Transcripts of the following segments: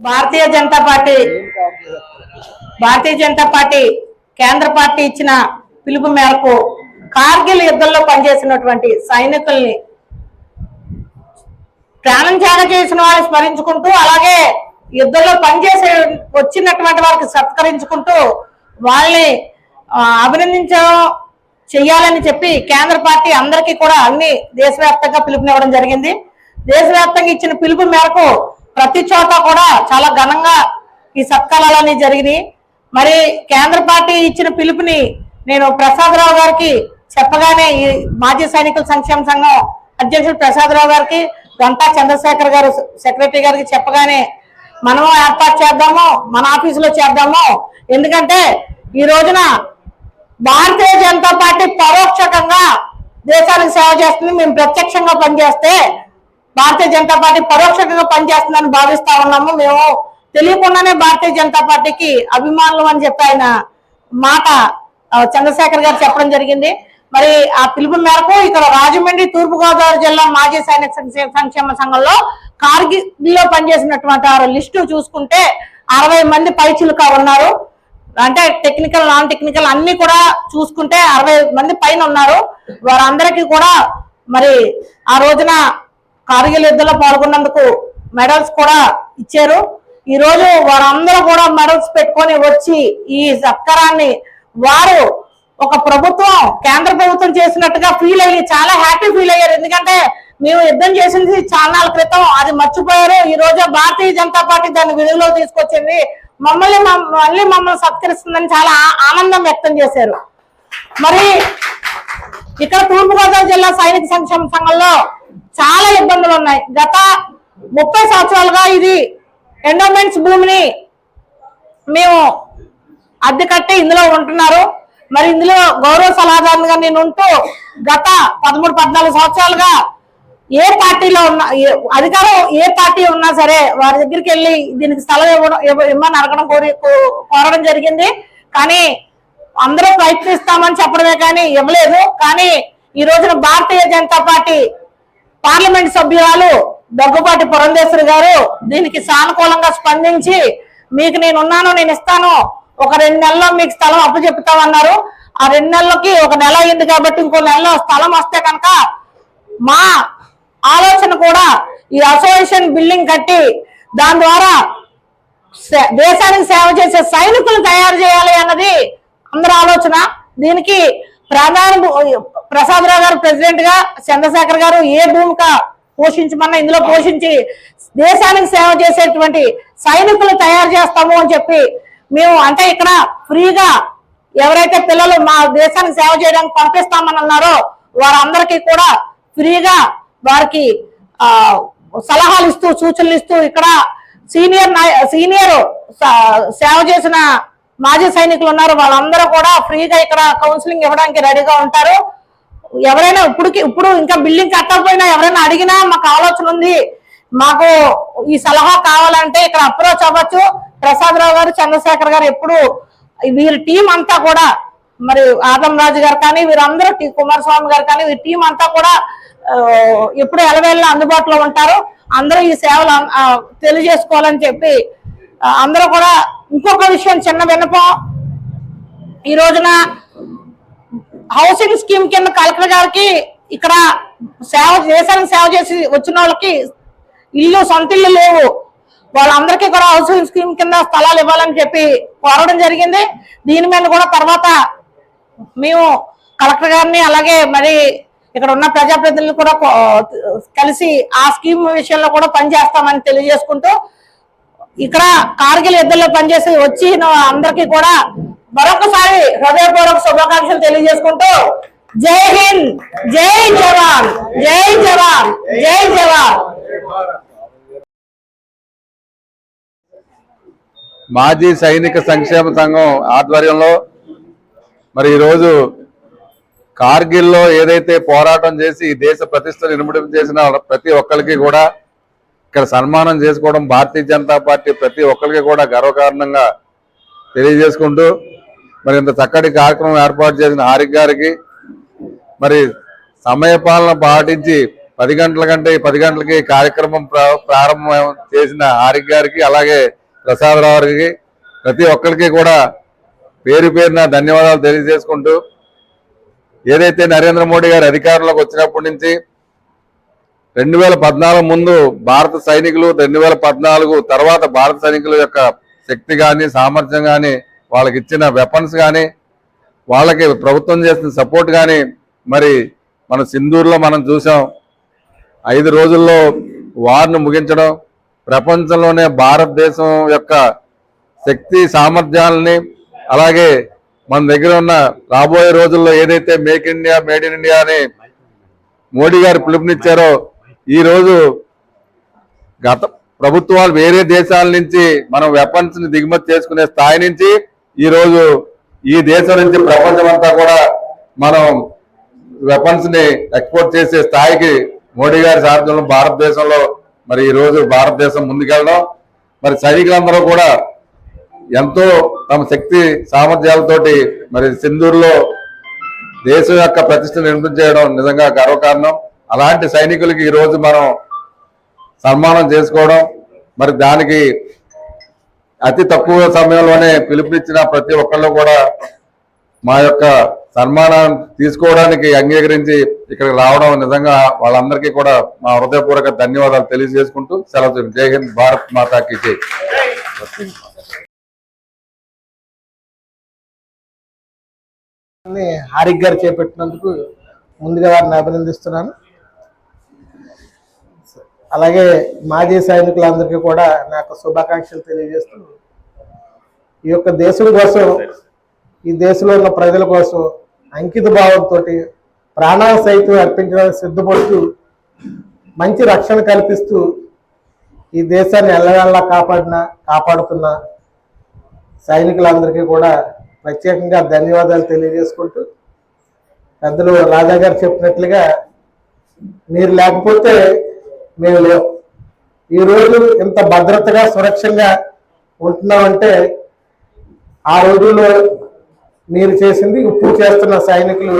భారతీయ Janata party Bharatiya Janata party కేంద్ర party ఇచ్చిన పిలుపు మేరకు కార్గిల్ యుద్ధంలో పనిచేసినటువంటి సైనికుల్ని ప్రాణం త్యాగం చేసిన వారిని స్మరించుకుంటూ అలాగే యుద్ధంలో పనిచేసే వచ్చినటువంటి వారికి సత్కరించుకుంటూ వాళ్ళని అభినందించడం చెయ్యాలని చెప్పి కేంద్ర పార్టీ అందరికీ కూడా అన్ని దేశవ్యాప్తంగా పిలుపునివ్వడం జరిగింది. దేశవ్యాప్తంగా ఇచ్చిన పిలుపు మేరకు ప్రతి చోట కూడా చాలా ఘనంగా ఈ సత్కారాలన్నీ జరిగినాయి. మరి కేంద్ర పార్టీ ఇచ్చిన పిలుపుని నేను ప్రసాదరావు గారికి చెప్పగానే ఈ మాజీ సైనికుల సంక్షేమ సంఘం అధ్యక్షుడు ప్రసాదరావు గారికి గంటా చంద్రశేఖర్ గారు సెక్రటరీ గారికి చెప్పగానే మనము ఏర్పాటు చేద్దాము మన ఆఫీసులో చేద్దాము. ఎందుకంటే ఈ రోజున భారతీయ జనతా పార్టీ పరోక్షకంగా దేశానికి సేవ చేస్తుంది మేము ప్రత్యక్షంగా పనిచేస్తే భారతీయ జనతా పార్టీ పరోక్షంగా పనిచేస్తుందని భావిస్తా ఉన్నాము. మేము తెలియకుండానే భారతీయ జనతా పార్టీకి అభిమానులు అని చెప్పి ఆయన మాట చంద్రశేఖర్ గారు చెప్పడం జరిగింది. మరి ఆ పిలుపు మేరకు ఇక్కడ రాజమండ్రి తూర్పుగోదావరి జిల్లా మాజీ సైనిక సంక్షేమ సంఘంలో కార్గిల్లో పనిచేసినటువంటి ఆ లిస్టు చూసుకుంటే అరవై మంది పైచిలుక ఉన్నారు. అంటే టెక్నికల్ నాన్ టెక్నికల్ అన్ని కూడా చూసుకుంటే అరవై మంది పైన ఉన్నారు. వారందరికీ కూడా మరి ఆ రోజున కార్గిల్ యుద్ధంలో పాల్గొన్నందుకు మెడల్స్ కూడా ఇచ్చారు. ఈ రోజు వారందరూ కూడా మెడల్స్ పెట్టుకొని వచ్చి ఈ సత్కారాన్ని వారు ఒక ప్రభుత్వం కేంద్ర ప్రభుత్వం చేసినట్టుగా ఫీల్ అయ్యి చాలా హ్యాపీ ఫీల్ అయ్యారు. ఎందుకంటే మేము యుద్ధం చేసింది చాలా నాళ్ళ క్రితం. అది మర్చిపోయారు. ఈ రోజు భారతీయ జనతా పార్టీ దాన్ని విధుల్లో తీసుకొచ్చింది. మమ్మల్ని మళ్ళీ మమ్మల్ని సత్కరిస్తుందని చాలా ఆనందం వ్యక్తం చేశారు. మరి ఇక్కడ తూర్పుగోదావరి జిల్లా సైనిక సంక్షేమ సంఘంలో చాలా ఇబ్బందులు ఉన్నాయి. గత ముప్పై సంవత్సరాలుగా ఇది ఎండోమెంట్స్ భూమిని మేము అద్దెకట్టి ఇందులో ఉంటున్నారు. మరి ఇందులో గౌరవ సలహాదారునిగా నేను ఉంటూ గత పదమూడు పద్నాలుగు సంవత్సరాలుగా ఏ పార్టీలో ఉన్న ఏ- అధికారం ఏ పార్టీ ఉన్నా సరే వారి దగ్గరికి వెళ్ళి దీనికి స్థలం ఇవ్వడం ఇవ్వమని అడగడం కోరి కో- కోరడం జరిగింది. కానీ అందరూ ప్రయత్నిస్తామని చెప్పడమే కానీ ఇవ్వలేదు. కానీ ఈ రోజున భారతీయ జనతా పార్టీ పార్లమెంట్ సభ్యురాలు దగ్గుబాటి పురంధేశ్వరి గారు దీనికి సానుకూలంగా స్పందించి మీకు నేను ఉన్నాను నేను ఇస్తాను ఒక రెండు నెలల్లో మీకు స్థలం అప్పు చెప్తామన్నారు ఆ రెండు నెలలకి ఒక నెల అయింది కాబట్టి ఇంకో నెలలో స్థలం వస్తే కనుక మా ఆలోచన కూడా ఈ అసోసియేషన్ బిల్డింగ్ కట్టి దాని ద్వారా సే- దేశానికి సేవ చేసే సైనికులు తయారు చేయాలి అన్నది అందరి ఆలోచన. దీనికి ప్రధాన ప్రసాదరావు గారు ప్రెసిడెంట్గా చంద్రశేఖర్ గారు ఏ భూమిక పోషించమన్నా ఇందులో పోషించి దేశానికి సేవ చేసేటువంటి సైనికులు తయారు చేస్తాము అని చెప్పి మేము అంటే ఇక్కడ ఫ్రీగా ఎవరైతే పిల్లలు మా దేశానికి సేవ చేయడానికి పంపిస్తామని అన్నారో వారందరికీ కూడా ఫ్రీగా వారికి ఆ సలహాలు ఇస్తూ సూచనలు ఇస్తూ ఇక్కడ సీనియర్ నాయ సీనియర్ సేవ చేసిన మాజీ సైనికులు ఉన్నారు వాళ్ళందరూ కూడా ఫ్రీగా ఇక్కడ కౌన్సిలింగ్ ఇవ్వడానికి రెడీగా ఉంటారు. ఎవరైనా ఇప్పుడుకి ఇప్పుడు ఇంకా బిల్డింగ్ కట్టకపోయినా ఎవరైనా అడిగినా మాకు ఆలోచన ఉంది. మాకు ఈ సలహా కావాలంటే ఇక్కడ అప్రోచ్ అవ్వచ్చు. ప్రసాదరావు గారు చంద్రశేఖర్ గారు ఎప్పుడు వీరి టీం అంతా కూడా మరి ఆదం రాజు గారు కానీ వీరందరూ టీ కుమారస్వామి గారు కానీ వీరి టీం అంతా కూడా ఎప్పుడు ఎలవేళ్ళ అందుబాటులో ఉంటారు. అందరూ ఈ సేవలు తెలియజేసుకోవాలని చెప్పి అందరూ కూడా ఇంకొక విషయం చిన్న విన్నపం. ఈ రోజున హౌసింగ్ స్కీమ్ కింద కలెక్టర్ గారికి ఇక్కడ సేవ దేశానికి సేవ చేసి వచ్చిన వాళ్ళకి ఇల్లు సొంత ఇల్లు లేవు. వాళ్ళందరికీ కూడా హౌసింగ్ స్కీమ్ కింద స్థలాలు ఇవ్వాలని చెప్పి కోరడం జరిగింది. దీని మీద కూడా తర్వాత మేము కలెక్టర్ గారిని అలాగే మరి ఇక్కడ ఉన్న ప్రజాప్రతినిధులు కూడా కలిసి ఆ స్కీమ్ విషయంలో కూడా పనిచేస్తామని తెలియజేసుకుంటూ ఇక్కడ కార్గిల్ యుద్ధంలో పనిచేసి వచ్చిన అందరికీ కూడా మరొకసారి హృదయపూర్వక శుభాకాంక్షలు తెలియజేసుకుంటూ జై హింద్ జై జవాన్ జై జవాన్ జై జవాన్. మాజీ సైనిక సంక్షేమ సంఘం ఆధ్వర్యంలో మరి ఈరోజు కార్గిల్లో ఏదైతే పోరాటం చేసి దేశ ప్రతిష్టను ఇనుమడింపు చేసిన ప్రతి ఒక్కరికి కూడా ఇక్కడ సన్మానం చేసుకోవడం భారతీయ జనతా పార్టీ ప్రతి ఒక్కరికి కూడా గర్వకారణంగా తెలియజేసుకుంటూ మరి ఇంత చక్కటి కార్యక్రమం ఏర్పాటు చేసిన హారిక్ గారికి మరి సమయపాలన పాటించి పది గంటల కంటే పది గంటలకి కార్యక్రమం ప్రారంభం చేసిన హారిక్ గారికి అలాగే ప్రసాదరావు గారికి ప్రతి ఒక్కరికి కూడా పేరు పేరున ధన్యవాదాలు తెలియజేసుకుంటూ ఏదైతే నరేంద్ర మోడీ గారు అధికారంలోకి వచ్చినప్పటి నుంచి రెండు వేల పద్నాలుగు ముందు భారత సైనికులు రెండు వేల పద్నాలుగు తర్వాత భారత సైనికుల యొక్క శక్తి కానీ సామర్థ్యం కానీ వాళ్ళకి ఇచ్చిన వెపన్స్ కానీ వాళ్ళకి ప్రభుత్వం చేసిన సపోర్ట్ కానీ మరి మన సింధూరులో మనం చూసాం. ఐదు రోజుల్లో వార్ను ముగించడం ప్రపంచంలోనే భారతదేశం యొక్క శక్తి సామర్థ్యాలని అలాగే మన దగ్గర ఉన్న రాబోయే రోజుల్లో ఏదైతే make India made in India అని మోడీ గారు పిలుపునిచ్చారో ఈ రోజు గత ప్రభుత్వాలు వేరే దేశాల నుంచి మనం వెపన్స్ని దిగుమతి చేసుకునే స్థాయి నుంచి ఈరోజు ఈ దేశం నుంచి ప్రపంచం అంతా కూడా మనం వెపన్స్ని ఎక్స్పోర్ట్ చేసే స్థాయికి మోడీ గారి సారథ్యంలో భారతదేశంలో మరి ఈరోజు భారతదేశం ముందుకెళ్ళడం. మరి సైనికులందరూ కూడా ఎంతో తమ శక్తి సామర్థ్యాలతోటి మరి సింధూరులో దేశం యొక్క ప్రతిష్టను నిర్మించేయడం నిజంగా గర్వకారణం. అలాంటి సైనికులకి ఈరోజు మనం సన్మానం చేసుకోవడం మరి దానికి అతి తక్కువ సమయంలోనే పిలుపునిచ్చిన ప్రతి ఒక్కళ్ళు కూడా మా యొక్క సన్మానం తీసుకోవడానికి అంగీకరించి ఇక్కడికి రావడం నిజంగా వాళ్ళందరికీ కూడా మా హృదయపూర్వక ధన్యవాదాలు తెలియజేసుకుంటూ సెలవు జై హింద్ భారత్ మాతాకి జై. హారిక్ గారు చేపట్టినందుకు ముందుగా వారిని అభినందిస్తున్నాను. అలాగే మాజీ సైనికులందరికీ కూడా నాకు శుభాకాంక్షలు తెలియజేస్తూ ఈ యొక్క దేశం కోసం ఈ దేశంలో ఉన్న ప్రజల కోసం అంకిత భావంతో ప్రాణాలు సైతం అర్పించడానికి సిద్ధపడుతూ మంచి రక్షణ కల్పిస్తూ ఈ దేశాన్ని ఎల్లవెల్లా కాపాడిన కాపాడుతున్న సైనికులందరికీ కూడా ప్రత్యేకంగా ధన్యవాదాలు తెలియజేసుకుంటూ పెద్దలు రాజా గారు చెప్పినట్లుగా మీరు లేకపోతే మేము లేవు. ఈరోజు ఇంత భద్రతగా సురక్షంగా ఉంటున్నామంటే ఆ రోజుల్లో మీరు చేసింది ఇప్పుడు చేస్తున్న సైనికులు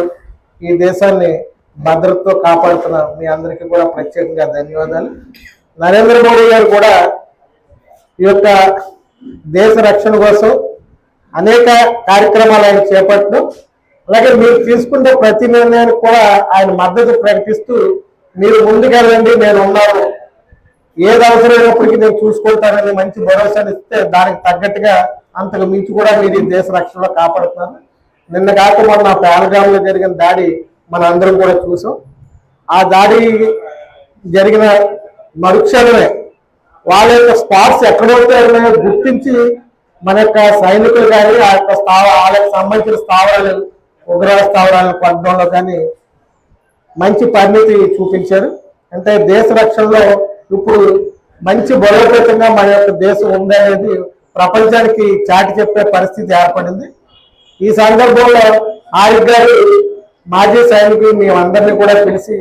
ఈ దేశాన్ని భద్రతతో కాపాడుతున్న మీ అందరికీ కూడా ప్రత్యేకంగా ధన్యవాదాలు. నరేంద్ర మోడీ గారు కూడా ఈ యొక్క దేశ రక్షణ కోసం అనేక కార్యక్రమాలు ఆయన చేపట్టడం అలాగే మీరు తీసుకునే ప్రతి నిర్ణయానికి కూడా ఆయన మద్దతు ప్రకటిస్తూ మీరు ముందుకెళ్ళండి నేను ఉన్నాను. ఏది అవసరమైనప్పటికీ నేను చూసుకుంటానని మంచి భరోసాని ఇస్తే దానికి తగ్గట్టుగా అంతకు మించి కూడా మీరు దేశ రక్షణలో కాపాడుతున్నారు నిన్న కాక మొన్న పేలగాంలో జరిగిన దాడి మన అందరం కూడా చూసాం. ఆ దాడి జరిగిన మరుక్షణమే వాళ్ళ యొక్క స్పాట్స్ ఎక్కడైతే ఉన్నాయో గుర్తించి మన యొక్క సైనికులు కానీ ఆ యొక్క స్థావ వాళ్ళకి సంబంధించిన స్థావరాలు ఉగ్రవాద స్థావరాలను పట్టడంలో కానీ మంచి పరిణితి చూపించారు. అంటే దేశ రక్షణలో ఇప్పుడు మంచి బలోపేతంగా మన యొక్క దేశం ఉందనేది ప్రపంచానికి చాటి చెప్పే పరిస్థితి ఏర్పడింది. ఈ సందర్భంలో ఆరిఫ్ గారు మాజీ సైనికులు మేమందరినీ కూడా పిలిచి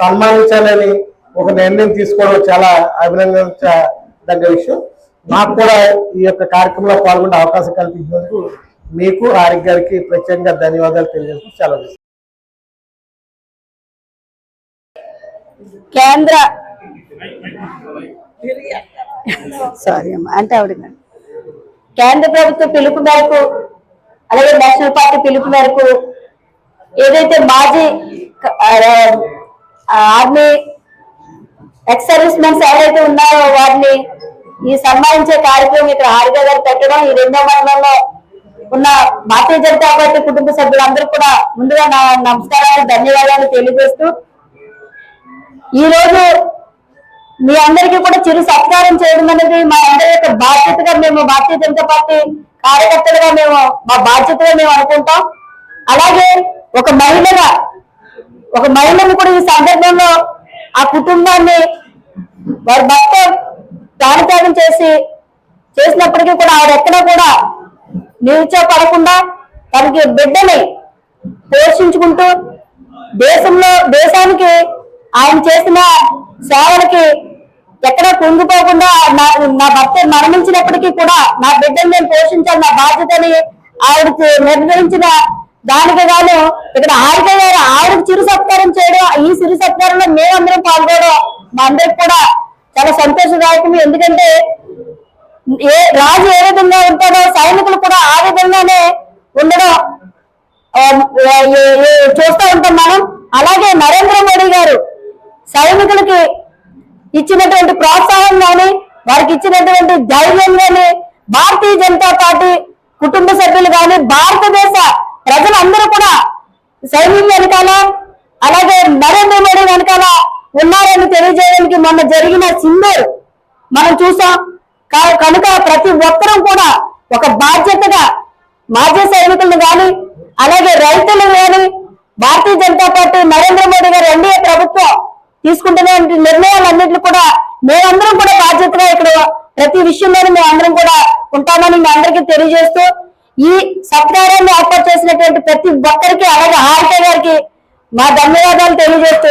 సన్మానించాలని ఒక నిర్ణయం తీసుకోవడం చాలా అభినందించదగ్గ విషయం. మాకు కూడా ఈ యొక్క కార్యక్రమంలో పాల్గొనే అవకాశం కల్పించినందుకు మీకు ఆరిఫ్ గారికి ప్రత్యేకంగా ధన్యవాదాలు తెలియజేస్తూ సెలవు కేంద్ర సారీ అమ్మా అంటే ఆవిడ కాదు. కేంద్ర ప్రభుత్వ పిలుపు మేరకు అలాగే నేషనల్ పార్టీ పిలుపు మేరకు ఏదైతే మాజీ ఆర్మీ ఎక్స్ సర్వీస్ మెన్స్ ఎవరైతే ఉన్నారో వారిని ఈ సన్మానించే కార్యక్రమం ఇక్కడ హారిక గారు పెట్టడం ఈ రెండో మండలంలో ఉన్న భారతీయ జనతా పార్టీ కుటుంబ సభ్యులందరూ కూడా ముందుగా నా నమస్కారాలు ధన్యవాదాలు తెలియజేస్తూ ఈ మీ అందరికీ కూడా చిరు సత్కారం చేయడం అనేది మా అందరి యొక్క బాధ్యతగా మేము భారతీయ జనతా పార్టీ కార్యకర్తలుగా మేము మా బాధ్యతగా మేము అనుకుంటాం. అలాగే ఒక మహిళగా ఒక మహిళను కూడా ఈ సందర్భంలో ఆ కుటుంబాన్ని వారి భర్త ప్రాణత్యాగం చేసి చేసినప్పటికీ కూడా ఆవిడ ఎక్కడా కూడా నిరుచోపడకుండా తనకి బిడ్డని పోషించుకుంటూ దేశంలో దేశానికి ఆయన చేసిన సేవలకి ఎక్కడ కుంగిపోకుండా నా నా భర్త మరణించినప్పటికీ కూడా నా బిడ్డను నేను పోషించాలి నా బాధ్యతని ఆవిడకి నిర్ణయించిన దానికి గాను ఇక్కడ హారిక గారు ఆవిడకి చిరు సత్కారం చేయడం ఈ చిరు సత్కారంలో మేమందరం పాల్గొనడం మా అందరికి కూడా చాలా సంతోషదాయకం ఎందుకంటే ఏ రాజు ఏ విధంగా ఉంటాడో సైనికులు కూడా ఆ విధంగానే ఉండడం చూస్తూ ఉంటాం మనం. అలాగే నరేంద్ర మోడీ గారు సైనికులకి ఇచ్చినటువంటి ప్రోత్సాహం కానీ వారికి ఇచ్చినటువంటి ధైర్యం కానీ భారతీయ జనతా పార్టీ కుటుంబ సభ్యులు కానీ భారతదేశ ప్రజలందరూ కూడా సైన్యం వెనకాల అలాగే నరేంద్ర మోడీ వెనకాల ఉన్నారని తెలియజేయడానికి మొన్న జరిగిన సింధూర్ మనం చూసాం. కా- కనుక ప్రతి ఒక్కరూ కూడా ఒక బాధ్యతగా మాజీ సైనికులను గాని అలాగే రైతులు గాని భారతీయ జనతా పార్టీ నరేంద్ర మోడీ గారు ఎన్డీఏ ప్రభుత్వం తీసుకుంటున్న నిర్ణయాలన్నింటినీ కూడా మేమందరం కూడా బాధ్యతగా ఇక్కడ ప్రతి విషయంలోనూ మేమందరం కూడా ఉంటామని మీ అందరికీ తెలియజేస్తూ ఈ సత్కారాన్ని ఏర్పాటు చేసినటువంటి ప్రతి ఒక్కరికి అలాగే హారిక గారికి మా ధన్యవాదాలు తెలియజేస్తూ